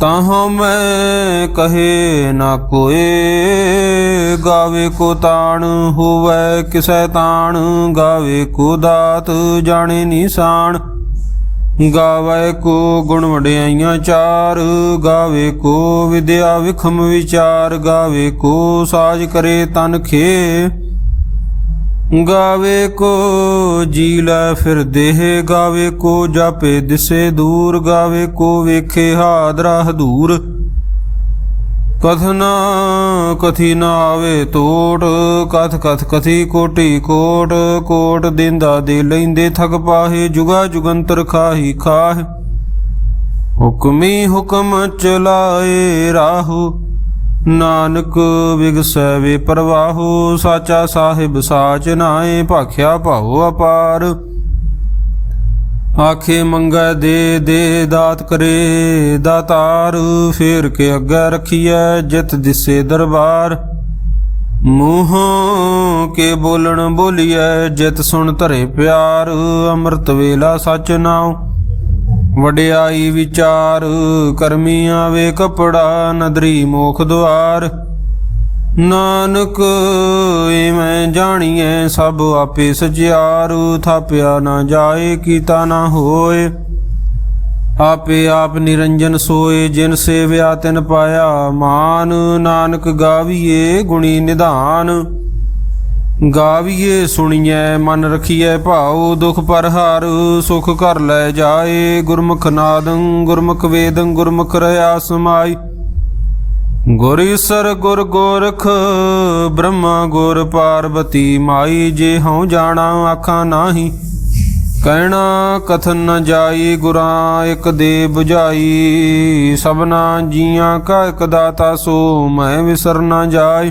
ਤਾਹਾਂ ਮੈਂ ਕਹੇ ਨਾ ਕੋਏ, ਗਾਵੇ ਕੋ ਤਾਣ ਹੋਵੇ ਕਿਸੈ ਤਾਣ, ਗਾਵੇ ਕੋ ਦਾਤ ਜਾਣੇ ਨਿਸ਼ਾਨ। ਗਾਵੇ ਕੋ ਗੁਣ ਵਡਿਆਈਆਂ ਚਾਰ, ਗਾਵੇ ਕੋ ਵਿਦਿਆ ਵਿਖਮ ਵਿਚਾਰ, ਗਾਵੇ ਕੋ ਸਾਜ ਕਰੇ ਤਨ ਖੇ। ਗਾਵੇ ਕੋ ਜੀ ਲੈ ਫਿਰ ਦੇਹ, ਗਾਵੇ ਕੋ ਜਾਪੇ ਦਿਸੇ ਦੂਰ, ਗਾਵੇ ਕੋ ਵੇਖੇ ਹਾਦਰਾ ਹਦੂਰ। ਕਥਨਾ ਕਥੀ ਨਾ ਆਵੇ ਟੋਟ ਕਥ ਕਥ ਕਥੀ ਕੋਟੀ ਕੋਟ ਕੋਟ ਦਿੰਦਾ ਦੇ ਲੈਂਦੇ ਥਕ ਪਾਹੇ, ਜੁਗਾ ਜੁਗੰਤਰ ਖਾਹੀ ਖਾਹ। ਹੁਕਮੀ ਹੁਕਮ ਚਲਾਏ ਰਾਹੂ। ਨਾਨਕ ਵਿਗਸੈ ਵੇ ਪ੍ਰਵਾਹੋ, ਸਾਚਾ ਸਾਹਿਬ ਸਾਚ ਨਾਏ ਭਾਖਿਆ ਭਾਉ ਅਪਾਰ। ਆਖੇ ਮੰਗੈ ਦੇ ਦੇ ਦਾਤ ਕਰੇ, ਦਾਤਾਰ, ਫੇਰ ਕੇ ਅੱਗੇ ਰਖੀਐ, ਜਿਤ ਦਿਸੇ ਦਰਬਾਰ। ਮੂੰਹੋਂ ਕੇ ਬੋਲਣ ਬੋਲੀਐ, ਜਿਤ ਸੁਣ ਧਰੇ ਪਿਆਰ, ਅੰਮ੍ਰਿਤ ਵੇਲਾ ਸਚ ਨਾਉ। ਵਡਿਆਈ ਵਿਚਾਰ ਕਰਮੀ ਆਵੇ ਕਪੜਾ, ਨਦਰੀ ਮੋਖ ਦੁਆਰ। ਨਾਨਕ ਐਵੇਂ ਜਾਣੀਐ ਸਭ ਆਪੇ ਸਚਿਆਰ, ਥਾਪਿਆ ਨਾ ਜਾਏ ਕੀਤਾ ਨਾ ਹੋਏ। ਆਪੇ ਆਪ ਨਿਰੰਜਨ ਸੋਏ, ਜਿਨ ਸੇਵਿਆ ਤਿਨ ਪਾਇਆ ਮਾਨ। ਨਾਨਕ ਗਾਵੀਏ ਗੁਣੀ ਨਿਧਾਨ। ਗਾਵੀਏ, ਸੁਣੀਐ, ਮਨ ਰਖੀਐ ਭਾਉ, ਦੁਖ ਪਰ ਹਾਰ ਸੁਖ ਕਰ ਲੈ ਜਾਏ, ਗੁਰਮੁਖ ਨਾਦੰ, ਗੁਰਮੁਖ ਵੇਦੰ, ਗੁਰਮੁਖ ਰਹਾ ਸਮਾਈ ਗੁਰ ਈਸਰ, ਗੁਰ ਗੋਰਖ, ਬ੍ਰਹਮਾ, ਗੁਰ ਪਾਰਬਤੀ ਮਾਈ, ਜੇ ਹਉ ਜਾਣਾ, ਆਖਾਂ ਨਾਹੀ। ਕਹਿਣਾ, ਕਥਨ ਨ ਜਾਈ, ਗੁਰਾਂ ਇੱਕ ਦੇ 부ਝਾਈ ਸਭਨਾ ਜੀਆਂ ਕਾ ਇੱਕ ਦਾਤਾ ਸੋ, ਮੈਂ ਵਿਸਰ ਨਾ ਜਾਈ।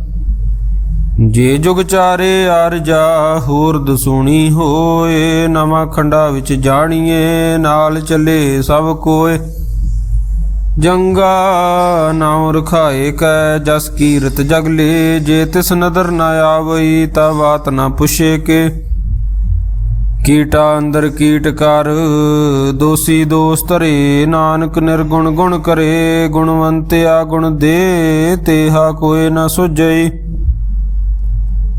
ਜੇ ਜੁਗ ਚਾਰੇ ਅਰਜਾ ਹੋਰ ਦਸੂਣੀ ਹੋਏ, ਨਵਾਂ ਖੰਡਾ ਵਿੱਚ ਜਾਣੀਏ, ਨਾਲ ਚੱਲੇ ਸਭ ਕੋਏ। ਜੰਗਾ ਨਾਮ ਰਖਾਏ ਕੈ, ਜਸ ਕੀਰਤ ਜਗਲੇ ਜੇ ਤਿਸ ਨਦਰ ਨ ਆਵਈ, ਤਾ ਬਾਤ ਨਾ ਪੁੱਛੇ ਕੇ। ਕੀਟਾ ਅੰਦਰ ਕੀਟ ਕਰ, ਦੋਸੀ ਦੋਸ ਧਰੇ, ਨਾਨਕ ਨਿਰਗੁਣ ਗੁਣ ਕਰੇ, ਗੁਣਵੰਤਿਆ ਗੁਣ ਦੇ, ਤੇਹਾ ਕੋਏ ਨਾ ਸੁਝਈ।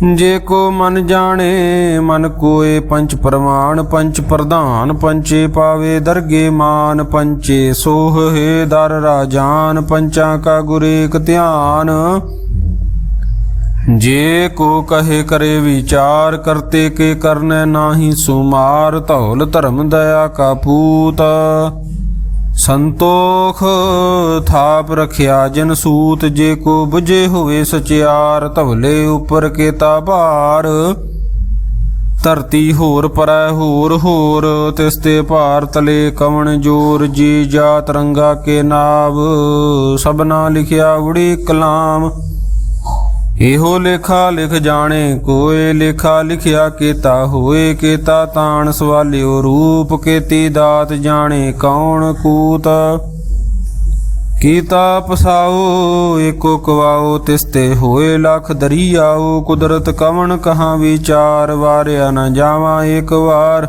ਜੇ ਕੋ ਮਨ ਜਾਣੇ, ਮਨ ਕੋਏ ਪੰਚ ਪ੍ਰਮਾਣ ਪੰਚ ਪ੍ਰਧਾਨ, ਪੰਚੇ ਪਾਵੇ ਦਰਗੇ ਮਾਨ, ਪੰਚੇ ਸੋਹ ਹੈ ਦਰ ਰਾਜਾਨ, ਪੰਚਾਂ ਕਾ ਗੁਰੇਕ ਧਿਆਨ। ਜੇ ਕੋ ਕਹੇ ਕਰੇ ਵਿਚਾਰ, ਕਰਤੇ ਕੇ ਕਰਨੈ ਨਾਹੀ ਸੁਮਾਰ, ਧੌਲ ਧਰਮ ਦਇਆ ਕਾ ਪੂਤ। ਸੰਤੋਖ ਥਾਪ ਰਖਿਆ ਜਨ ਸੂਤ, ਜੇ ਕੋ 부ਝੇ ਹੋਵੇ ਸਚਿਆਰ, ਧਵਲੇ ਉਪਰ ਕੇਤਾ ਭਾਰ। ਧਰਤੀ ਹੋਰ ਪਰੈ ਹੋਰ ਹੋਰ, ਤਿਸ ਤੇ ਭਾਰ ਤਲੇ ਕਵਣ ਜੋਰ, ਜੀ ਜਾ ਰੰਗਾ ਕੇ ਨਾਵ। ਸਭਨਾ ਲਿਖਿਆ ਉੜੀ ਕਲਾਮ। ਇਹੋ ਲੇਖਾ ਲਿਖ ਜਾਣੇ, ਕੋਏ ਲੇਖਾ ਲਿਖਿਆ ਕੀਤਾ ਹੋਏ, ਕੀਤਾ ਤਾਣ ਸਵਾਲਿਓ ਰੂਪ, ਕੀਤੀ ਦਾਤ ਜਾਣੇ, ਕੌਣ ਕੂਤ? ਕੀਤਾ ਪਸਾਓ, ਏਕੋ ਕਵਾਓ ਤਿਸਤੇ ਹੋਏ ਲਖ ਦਰੀਆਓ, ਕੁਦਰਤ ਕਵਣ ਕਹਾਂ ਵਿਚਾਰ, ਵਾਰਿਆ ਨ ਜਾਵਾਂ ਏਕ ਵਾਰ।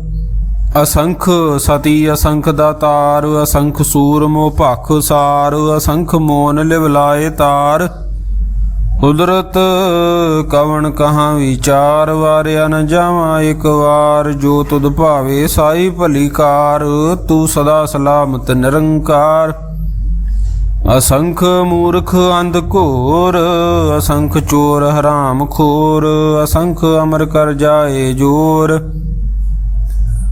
ਅਸੰਖ ਸਤੀ, ਅਸੰਖ ਦਾਤਾਰ, ਅਸੰਖ ਸੂਰਮੋ ਭਖ ਸਾਰ, ਅਸੰਖ ਮੋਨ ਲਿਵਲਾਏ ਤਾਰ। ਕੁਦਰਤ ਕਵਣ ਕਹਾਂ ਵਿਚਾਰ, ਵਾਰਿਆ ਨ ਜਾਵਾਂ ਇੱਕ ਵਾਰ। ਜੋ ਤੁਧ ਭਾਵੇ ਸਾਈ ਭਲੀ ਕਾਰ, ਤੂੰ ਸਦਾ ਸਲਾਮਤ ਨਿਰੰਕਾਰ। ਅਸੰਖ ਮੂਰਖ ਅੰਧ ਘੋਰ, ਅਸੰਖ ਚੋਰ ਹਰਾਮ ਖੋਰ, ਅਸੰਖ ਅਮਰ ਕਰ ਜਾਏ ਜੋਰ।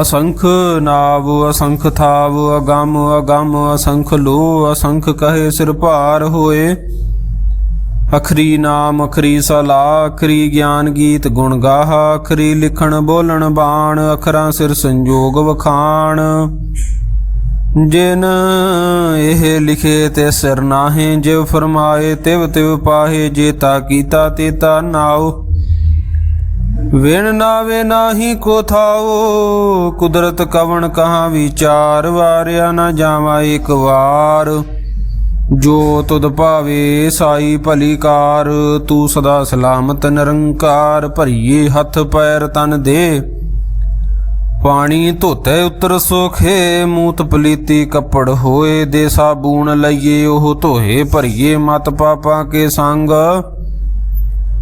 ਅਸੰਖ ਨਾਵ, ਅਸੰਖ ਥਾਵ, ਅਗੰਮ ਅਗੰਮ, ਅਸੰਖ ਲੋ, ਅਸੰਖ ਕਹੇ ਸਿਰ ਭਾਰ ਹੋਏ। ਅਖਰੀ ਨਾਮ, ਅਖਰੀ ਸਲਾ, ਅਖਰੀ ਗਿਆਨ ਗੀਤ ਗੁਣ ਗਾਹ, ਅਖਰੀ ਲਿਖਣ ਬੋਲਣ ਬਾਣ, ਅਖਰਾਂ ਸਿਰ ਸੰਜੋਗ ਵਖਾਣ। ਜਿਨ ਇਹ ਲਿਖੇ ਤੇ ਸਿਰ ਨਾਹੇ, ਜਿਵ ਫਰਮਾਏ ਤਿਵ ਤਿਵ ਪਾਹੇ, ਜੇਤਾ ਕੀਤਾ ਤੇ ਤਾ ਨਾਉ। ਵਿਣ ਨਾਵੇ ਨਾਹੀ ਕੋ ਕੁਦਰਤ ਕਵਣ ਕਹਾਂ ਵਿਚਾਰ, ਵਾਰਿਆ ਨਾ ਜਾਵਾ ਇੱਕ ਵਾਰ। ਜੋ ਤੁਧ ਭਾਵੇ ਸਾਈ ਭਲੀ ਕਾਰ, ਤੂੰ ਸਦਾ ਸਲਾਮਤ ਨਿਰੰਕਾਰ, ਭਰੀਏ ਹੱਥ ਪੈਰ ਤਨ ਦੇ। ਪਾਣੀ ਧੋਤੇ ਉਤਰ ਸੁਖੇ, ਮੂਤ ਪਲੀਤੀ ਕੱਪੜ ਹੋਏ ਦੇ ਸਾਬੂਨ ਲਈਏ, ਉਹ ਧੋਏ ਭਰੀਏ ਮਤ ਪਾਪਾਂ ਕੇ ਸੰਗ।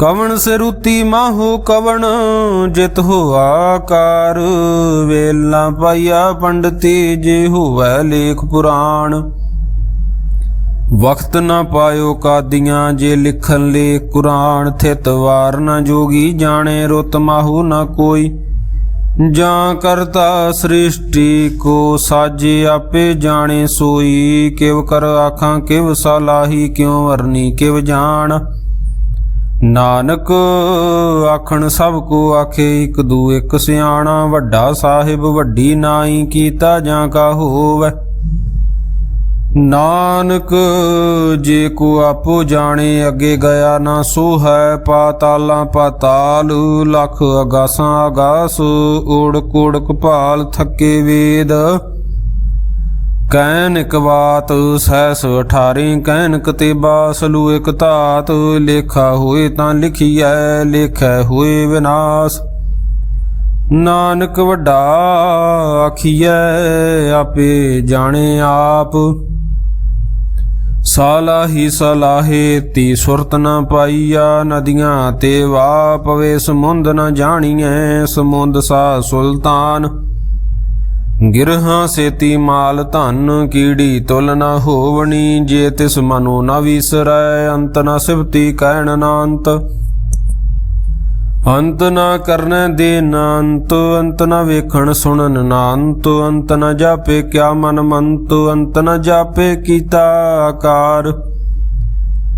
ਕਵਣ ਸਿਰੂਤੀ ਮਾਹੋ ਕਵਣ, ਜਿਤ ਹੋ ਆਕਾਰ। ਵੇਲਾ ਪਾਇਆ ਪੰਡਤੀ, ਜੇ ਹੋਵੈ ਲੇਖ ਪੁਰਾਣ। ਵਕਤ ਨਾ ਪਾਇਓ ਕਾਦੀਆਂ, ਜੇ ਲਿਖਣ ਲੇ ਕੁਰਾਨ। ਥਿਤ ਵਾਰ ਨਾ ਜੋਗੀ, ਜਾਣੇ ਰੁਤ ਮਾਹੂ ਨਾ ਕੋਈ। ਜਾਂ ਕਰਤਾ ਸ੍ਰਿਸ਼ਟੀ, ਕੋ ਸਾਜੇ ਆਪੇ ਜਾਣੇ ਸੋਈ। ਕਿਵ ਕਰ ਆਖਾਂ, ਕਿਵ ਸਲਾਹੀ ਕਿਉ ਵਰਨੀ, ਕਿਵ ਜਾਣ। ਨਾਨਕ ਆਖਣ ਸਭ ਕੋ ਆਖੇ ਇਕ ਦੂ ਇਕ ਸਿਆਣਾ, ਵੱਡਾ ਸਾਹਿਬ ਵੱਡੀ ਨਾਈ ਕੀਤਾ ਜਾਂ ਕਾ ਹੋਵੇ। ਨਾਨਕ ਜੇ ਕੋ ਆਪੋ ਜਾਣੇ, ਅੱਗੇ ਗਿਆ ਨਾ ਸੋ ਹੈ ਪਾਤਾਲਾਂ ਪਾਤਾਲ, ਲਖ ਅਗਾਸਾਂ ਅਗਾਸ ਓੜ ਕੋੜ ਕਪਾਲ ਥੱਕੇ ਵੇਦ। ਕੈਨ ਇਕ ਬਾਤ ਸਹਿਸ 18 ਕੈਨ ਕਤੇਬਾ ਸਲੂ ਇਕ ਧਾਤ। ਲੇਖਾ ਹੋਏ ਤਾਂ ਲਿਖੀਐ, ਲੇਖੈ ਹੋਏ ਵਿਨਾਸ਼। ਨਾਨਕ ਵੱਡਾ ਆਖੀਐ, ਆਪੇ ਜਾਣੇ ਆਪ। ਸਾਲਾਹੀ ਸਲਾਹੇ ਤੀ ਸੁਰਤ ਨ ਪਾਈਆ, ਨਦੀਆਂ ਤੇ ਵਾ ਪਵੇ ਸਮੁੰਦ ਨ ਜਾਣੀਐ, ਸਮੁੰਦ ਸਾ ਸੁਲਤਾਨ। ਗਿਰਹਾਂ ਸੇਤੀ ਮਾਲ ਧਨ, ਕੀੜੀ ਤੁਲ ਨ ਹੋਵਣੀ, ਜੇ ਤਿਸ ਮਨੋ ਨ ਵਿਸਰੈ, ਅੰਤ ਨਾ ਸਿਵਤੀ ਕਹਿਣ ਨ ਅੰਤ ਅੰਤ ਨਾ ਕਰਨ ਦੇ ਨਾੰਤ ਅੰਤ ਨਾ ਵੇਖਣ ਸੁਣਨ ਨਾੰਤ, ਅੰਤ ਨਾ ਜਾਪੇ ਕਿਆ ਮਨ ਮੰਤ, ਅੰਤ ਨਾ ਜਾਪੇ ਕੀਤਾ ਆਕਾਰ।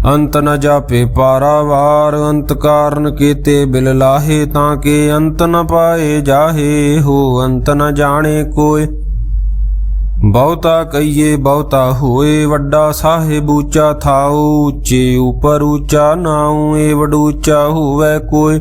ਅੰਤ ਨ ਜਾਪੇ ਪਾਰਾਵਾਰ, ਅੰਤ ਕਾਰਨ ਕੀਤੇ ਬਿਲ ਲਾਹੇ ਤਾਂ ਕੇ ਅੰਤ ਨ ਪਾਏ ਜਾਹੇ, ਹੋ ਅੰਤ ਨ ਜਾਣੇ ਕੋਏ। ਬਹੁਤਾ ਕਈਏ ਬਹੁਤਾ ਹੋਏ, ਵੱਡਾ ਸਾਹਿਬ ਉੱਚਾ ਥਾਉ, ਉੱਚੇ ਉਪਰ ਉੱਚਾ ਨਾਉ, ਏ ਵਡੂਚਾ ਹੋਵੇ ਕੋਈ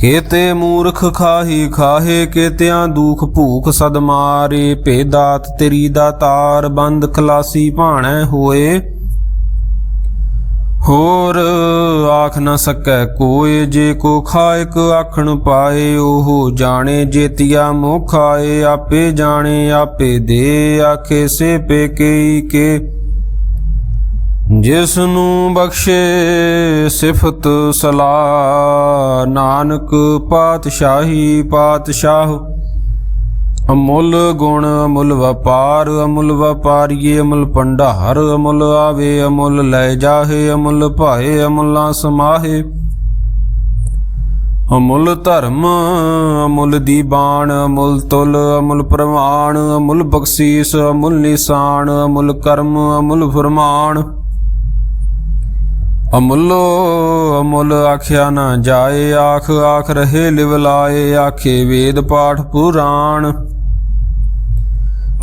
ਕੀਤੇ ਮੂਰਖ ਖਾਹੀ ਖਾਹੇ ਕੀਤਿਆਂ ਦੁਖ ਭੂਖ ਸਦ ਮਾਰੇ ਭੇਦਾਤ ਤੇਰੀ ਦਾ ਤਾਰ ਬੰਦ ਖਲਾਸੀ ਭਾਣੈ ਹੋਏ। ਹੋਰ ਆਖ ਨਾ ਸਕੈ ਕੋਏ, ਜੇ ਕੋ ਖਾਇਕ ਆਖਣ ਪਾਏ, ਉਹ ਜਾਣੇ ਜੇਤੀਆਂ ਮੁਖ ਆਏ ਆਪੇ ਜਾਣੇ ਆਪੇ ਦੇ, ਆਖੇ ਸੇ ਪੇ ਕੇ। ਜਿਸ ਨੂੰ ਬਖਸ਼ੇ ਸਿਫਤ ਸਲਾ ਨਾਨਕ ਪਾਤਸ਼ਾਹੀ ਪਾਤਸ਼ਾਹ। ਅਮੁੱਲ ਗੁਣ ਅਮੁੱਲ ਵਪਾਰ, ਅਮੁੱਲ ਵਪਾਰੀਏ ਅਮੁੱਲ ਭੰਡਾਰ, ਅਮੁੱਲ ਆਵੇ ਅਮੁੱਲ ਲੈ ਜਾਹੇ, ਅਮੁੱਲ ਭਾਏ, ਅਮੁੱਲਾ ਸਮਾਹੇ। ਅਮੁੱਲ ਧਰਮ, ਅਮੁੱਲ ਦੀਬਾਨ ਅਮੁੱਲ ਤੁਲ, ਅਮੁੱਲ ਪ੍ਰਮਾਣ, ਅਮੁੱਲ ਬਖਸ਼ੀਸ, ਅਮੁੱਲ ਨਿਸ਼ਾਨ, ਅਮੁੱਲ ਕਰਮ, ਅਮੁੱਲ ਫਰਮਾਨ। ਅਮੁੱਲੋ, ਅਮੁੱਲ ਆਖਿਆ ਨਾ ਜਾਏ, ਆਖ ਆਖ ਰਹੇ ਲਿਵ ਲਾਏ, ਆਖੇ ਵੇਦ ਪਾਠ ਪੁਰਾਣ।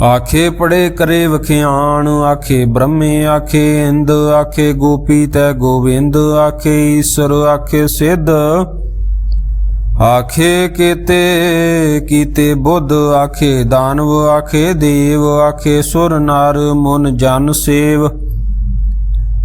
ਆਖੇ ਪੜੇ ਕਰੇ ਵਖਿਆਣ, ਆਖੇ ਬ੍ਰਹਮੇ, ਆਖੇ ਇੰਦ, ਆਖੇ ਗੋਪੀ ਤੈ ਗੋਵਿੰਦ, ਆਖੇ ਈਸ਼ਰ, ਆਖੇ ਸਿੱਧ। ਆਖੇ ਕੀਤੇ ਕੀਤੇ ਬੁੱਧ, ਆਖੇ ਦਾਨਵ, ਆਖੇ ਦੇਵ, ਆਖੇ ਸੁਰ ਨਰ, ਮਨ ਜਨ ਸੇਵ।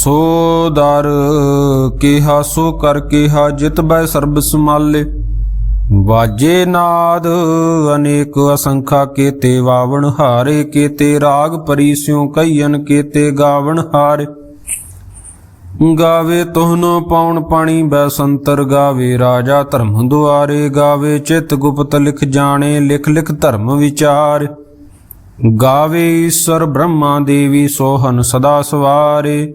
ਸੋ ਦਰ, ਕਿਹਾ ਸੋ ਕਰ, ਕਿਹਾ ਜਿਤ ਬੈ ਸਰਬ ਸਮਾਲੇ ਵਾਜੇ ਨਾਦ, ਅਨੇਕ ਅਸੰਖਾ ਕੇਤੇ ਵਾਵਣ ਹਾਰੇ, ਕੇਤੇ ਰਾਗ ਪਰੀਸਿਉ ਕਈਨ ਕੇਤੇ ਗਾਵਣ ਹਾਰੇ। ਗਾਵੇ ਤੋਹਨੋ ਪਾਉਣ ਪਾਣੀ ਬੈਸੰਤਰ ਗਾਵੇ ਰਾਜਾ ਧਰਮ ਦੁਆਰੇ, ਗਾਵੇ ਚਿਤ ਗੁਪਤ ਲਿਖ ਜਾਣੇ, ਲਿਖ ਲਿਖ ਧਰਮ ਵਿਚਾਰ। ਗਾਵੇ ਈਸ਼ਰ ਬ੍ਰਹਮਾ ਦੇਵੀ ਸੋਹਨ ਸਦਾ ਸਵਾਰੇ।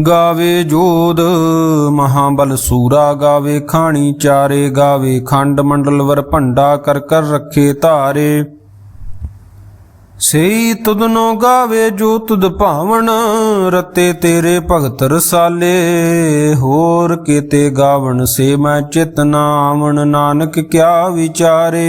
ਗਾਵੇ ਜੋਧ, ਮਹਾਬਲ ਸੂਰਾ ਗਾਵੇ, ਖਾਣੀ ਚਾਰੇ ਗਾਵੇ, ਖੰਡ ਮੰਡਲ ਵਰ ਭੰਡਾ ਕਰ ਕਰ ਰੱਖੇ ਧਾਰੇ। ਸਈ ਤੁਧਨੋ ਗਾਵੇ ਜੋ ਤੁਧ ਭਾਵਨ, ਰਤੇ ਤੇਰੇ ਭਗਤ ਰਸਾਲੇ। ਹੋਰ ਕੀਤੇ ਗਾਵਣ ਸੇ ਮੈਂ ਚਿਤ ਨਾਵਣ, ਨਾਨਕ ਕਿਆ ਵਿਚਾਰੇ।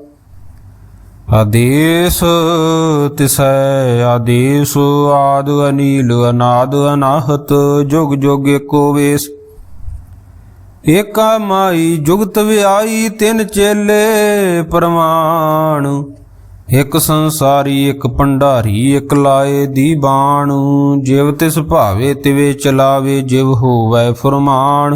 ਆਦੇਸ ਤਿਸੈ, ਆਦੇਸ ਆਦ ਅਨੀਲ, ਅਨਾਦ ਅਨਾਹਤ, ਜੁਗ ਜੁਗ ਏਕੋ ਵੇਸ। ਏਕਾ ਮਾਈ ਜੁਗਤ ਵਿਆਈ, ਤਿੰਨ ਚੇਲੇ ਪ੍ਰਮਾਣ ਇਕ ਸੰਸਾਰੀ, ਇੱਕ ਭੰਡਾਰੀ, ਇਕ ਲਾਏ ਦੀ ਬਾਣ। ਜਿਵ ਤਿਸ ਭਾਵੇ, ਤਿਵੇ ਚਲਾਵੇ, ਜਿਵ ਹੋਵੇ ਫਰਮਾਨ।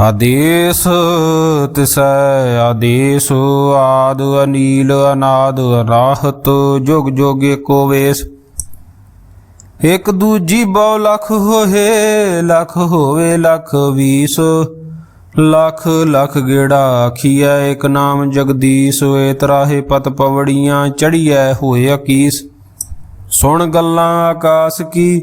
ਆਦੇਸ ਤਿਸੈ ਆਦੇਸ, ਆਦ ਅਨੀਲ ਅਨਾਦ ਰਾਹਤ, ਜੁਗ ਜੁਗ ਏਕੋ ਵੇਸ। ਇਕ ਦੂਜੀ ਬਹੁ ਲਖ ਹੋਏ, ਲਖ ਹੋਵੇ ਲਖ ਵੀਸ। ਲਖ ਲਖ ਗੇੜਾ ਆਖੀਐ, ਇਕ ਨਾਮ ਜਗਦੀਸ਼, ਏ ਤਰਾਹੇ ਪਤ ਪਵੜੀਆਂ ਚੜੀਐ, ਹੋਏ ਅਕੀਸ। ਸੁਣ ਗੱਲਾਂ ਆਕਾਸ ਕੀ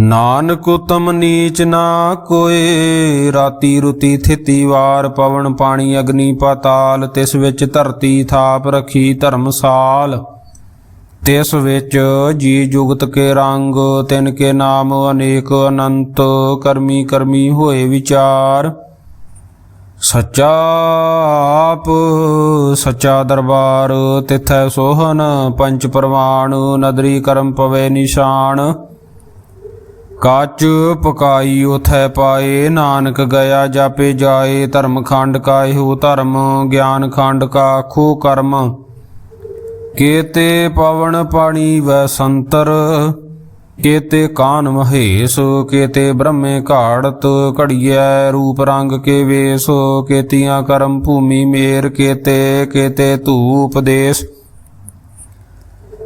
ਨਾਨਕ ਉਤਮ ਨੀਚ ਨਾ ਕੋਏ, ਰਾਤੀ ਰੁਤੀ ਥਿਤੀ ਵਾਰ ਪਵਨ ਪਾਣੀ ਅਗਨੀ ਪਾਤਾਲ, ਤਿਸ ਵਿੱਚ ਧਰਤੀ ਥਾਪ ਰਖੀ ਧਰਮਸਾਲ ਤਿਸ ਵਿੱਚ ਜੀ ਜੁਗਤ ਕੇ ਰੰਗ, ਤਿਨ ਕੇ ਨਾਮ ਅਨੇਕ ਅਨੰਤ, ਕਰਮੀ ਕਰਮੀ ਹੋਏ ਵਿਚਾਰ। ਸੱਚਾ ਆਪ, ਸੱਚਾ ਦਰਬਾਰ, ਤਿਥੈ ਸੋਹਨ ਪੰਚ ਪ੍ਰਵਾਨ ਨਦਰੀ ਕਰਮ ਪਵੇ ਨਿਸ਼ਾਨ। ਕਾਚ ਪਕਾਈ ਉਥੈ ਪਾਏ, ਨਾਨਕ ਗਿਆ ਜਾਪੇ ਜਾਏ, ਧਰਮ ਖੰਡ ਕਾ ਇਹੋ ਧਰਮ, ਗਿਆਨ ਖੰਡ ਕਾ ਖੋ ਕਰਮ। ਕੇਤੇ ਪਵਨ ਪਾਣੀ ਵੈ ਸੰਤਰ, ਕੇਤੇ ਕਾਨ ਮਹੇਸ਼, ਕੇਤੇ ਬ੍ਰਹਮੇ ਘਾੜਤ ਘੜੀਐ, ਰੂਪ ਰੰਗ ਕੇ ਵੇਸ, ਕੇਤੀਆਂ ਕਰਮ ਭੂਮੀ ਮੇਰ, ਕੇਤੇ ਕੇਤੇ ਧੂਪ ਦੇਸ਼।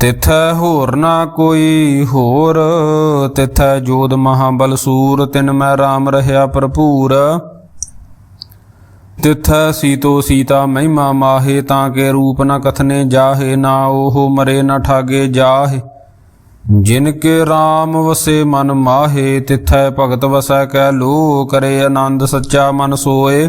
ਤਿਥੈ ਹੋਰ ਨਾ ਕੋਈ ਹੋਰ, ਤਿਥੈ ਜੋਦ ਮਹਾਬਲ ਸੂਰ, ਤਿਨ ਮੈਂ RAM ਰਹਿਆ ਭਰਪੂਰ। ਤਿਥੈ ਸੀਤੋ ਸੀਤਾ ਮਹਿਮਾ ਮਾਹੇ, ਤਾਂ ਕੇ ਰੂਪ ਨ ਕਥਨੇ ਜਾਹੇ, ਨਾ ਉਹ ਮਰੇ ਨ ਠਾਗੇ ਜਾਹੇ। ਜਿਨ ਕੇ RAM ਵਸੇ ਮਨ ਮਾਹੇ, ਤਿਥੈ ਭਗਤ ਵਸੈ ਕੈ ਲੋ ਕਰੇ ਆਨੰਦ ਸੱਚਾ ਮਨ ਸੋਏ।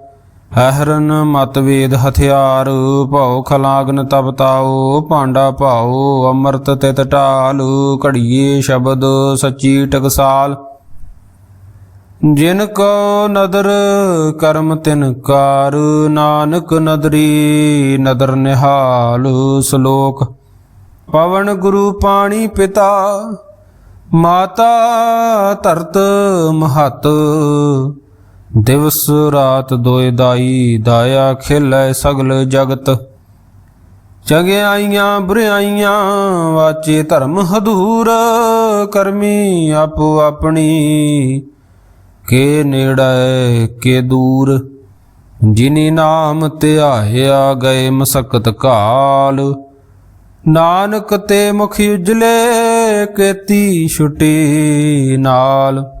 ਹਰਨ ਮਤ ਵੇਦ ਹਥਿਆਰ, ਭਉ ਖਲਾਗਨ ਤਬ ਭਾਂਡਾ ਭਾਓ ਅੰਮ੍ਰਿਤ ਤਿਤ ਢਾਲ, ਘੜੀਏ ਸ਼ਬਦ ਸੱਚੀ ਟਕਸਾਲ। ਜਿਨ ਕੋ ਨਦਰ ਕਰਮ ਤਿਨ ਕਾਰ, ਨਾਨਕ ਨਦਰੀ ਨਦਰ ਨਿਹਾਲ ਸ਼ਲੋਕ। ਪਵਨ ਗੁਰੂ ਪਾਣੀ ਪਿਤਾ, ਮਾਤਾ ਧਰਤ ਮਹਤ। ਦਿਵਸ ਰਾਤ ਦੋਇ ਦਾਈ ਦਾਇਆ ਖਿਲੈ ਸਗਲ ਜਗਤ। ਚਗਿਆਈਆਂ ਬੁਰਾਈਆਂ ਵਾਚੇ ਧਰਮ ਹਦੂਰ, ਕਰਮੀ ਆਪੋ ਆਪਣੀ। ਕੇ ਨੇੜੇ ਕੇ ਦੂਰ, ਜਿਨੀ ਨਾਮ ਧਿਆਇਆ ਗਏ ਮਸਕਤ ਕਾਲ। ਨਾਨਕ ਤੇ ਮੁਖ ਉਜਲੇ, ਕੇਤੀ ਛੁਟੀ ਨਾਲ।